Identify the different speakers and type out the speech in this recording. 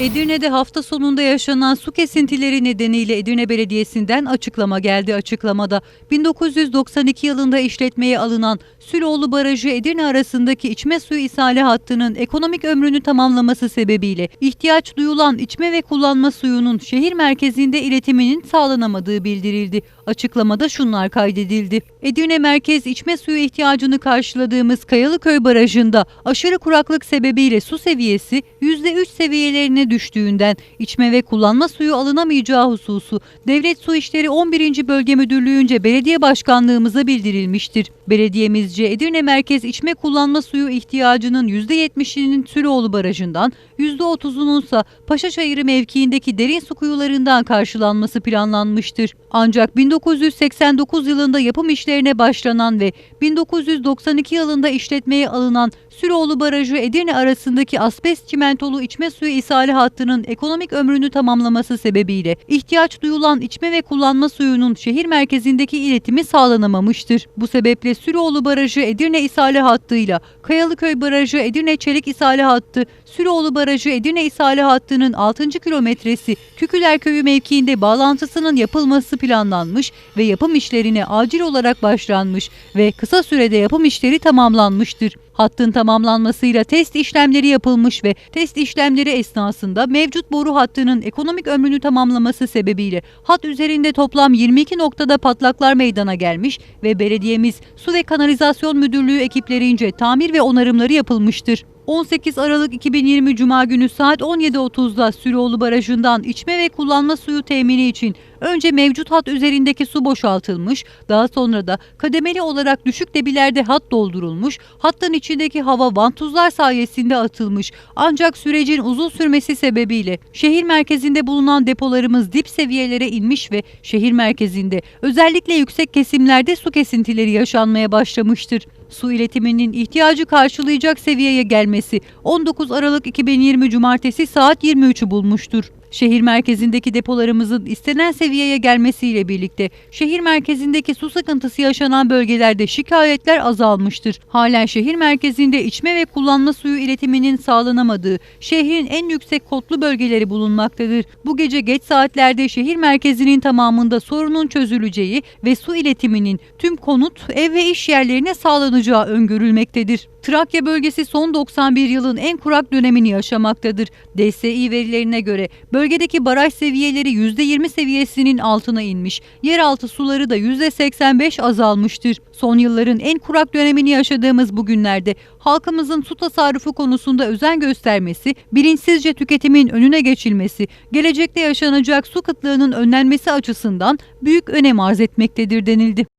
Speaker 1: Edirne'de hafta sonunda yaşanan su kesintileri nedeniyle Edirne Belediyesi'nden açıklama geldi. Açıklamada 1992 yılında işletmeye alınan Süloğlu Barajı Edirne arasındaki içme suyu ishali hattının ekonomik ömrünü tamamlaması sebebiyle ihtiyaç duyulan içme ve kullanma suyunun şehir merkezinde iletiminin sağlanamadığı bildirildi. Açıklamada şunlar kaydedildi. Edirne merkez içme suyu ihtiyacını karşıladığımız Kayalıköy Barajı'nda aşırı kuraklık sebebiyle su seviyesi %3 seviyelerine düştüğünden içme ve kullanma suyu alınamayacağı hususu Devlet Su İşleri 11. Bölge Müdürlüğü'nce belediye başkanlığımıza bildirilmiştir. Belediyemizce Edirne merkez içme kullanma suyu ihtiyacının %70'inin Süloğlu Barajı'ndan, %30'unun ise Paşaçayırı mevkiindeki derin su kuyularından karşılanması planlanmıştır. Ancak 1989 yılında yapım işlerine başlanan ve 1992 yılında işletmeye alınan Süloğlu Barajı Edirne arasındaki asbest çimentolu içme suyu ishali hattının ekonomik ömrünü tamamlaması sebebiyle ihtiyaç duyulan içme ve kullanma suyunun şehir merkezindeki iletimi sağlanamamıştır. Bu sebeple Süloğlu Barajı Edirne ishali hattıyla Kayalıköy Barajı Edirne Çelik ishali hattı, Süloğlu Barajı Edirne ishali hattının 6. kilometresi Küküler Köyü mevkiinde bağlantısının yapılması planlanmış ve yapım işlerine acil olarak başlanmış ve kısa sürede yapım işleri tamamlanmıştır. Hattın tamamlanmasıyla test işlemleri yapılmış ve test işlemleri esnasında mevcut boru hattının ekonomik ömrünü tamamlaması sebebiyle hat üzerinde toplam 22 noktada patlaklar meydana gelmiş ve belediyemiz Su ve Kanalizasyon Müdürlüğü ekiplerince tamir ve onarımları yapılmıştır. 18 Aralık 2020 Cuma günü saat 17.30'da Süloğlu Barajı'ndan içme ve kullanma suyu temini için önce mevcut hat üzerindeki su boşaltılmış, daha sonra da kademeli olarak düşük debilerde hat doldurulmuş, hattın içindeki hava vantuzlar sayesinde atılmış. Ancak sürecin uzun sürmesi sebebiyle şehir merkezinde bulunan depolarımız dip seviyelere inmiş ve şehir merkezinde özellikle yüksek kesimlerde su kesintileri yaşanmaya başlamıştır su iletiminin ihtiyacı karşılayacak seviyeye gelmesi 19 Aralık 2020 Cumartesi saat 23'ü bulmuştur. Şehir merkezindeki depolarımızın istenen seviyeye gelmesiyle birlikte şehir merkezindeki su sıkıntısı yaşanan bölgelerde şikayetler azalmıştır. Halen şehir merkezinde içme ve kullanma suyu iletiminin sağlanamadığı şehrin en yüksek kotlu bölgeleri bulunmaktadır. Bu gece geç saatlerde şehir merkezinin tamamında sorunun çözüleceği ve su iletiminin tüm konut, ev ve iş yerlerine sağlanacağı öngörülmektedir. Trakya bölgesi son 91 yılın en kurak dönemini yaşamaktadır. DSİ verilerine göre bölgedeki baraj seviyeleri %20 seviyesinin altına inmiş, yeraltı suları da %85 azalmıştır. Son yılların en kurak dönemini yaşadığımız bu günlerde halkımızın su tasarrufu konusunda özen göstermesi, bilinçsizce tüketimin önüne geçilmesi, gelecekte yaşanacak su kıtlığının önlenmesi açısından büyük önem arz etmektedir denildi.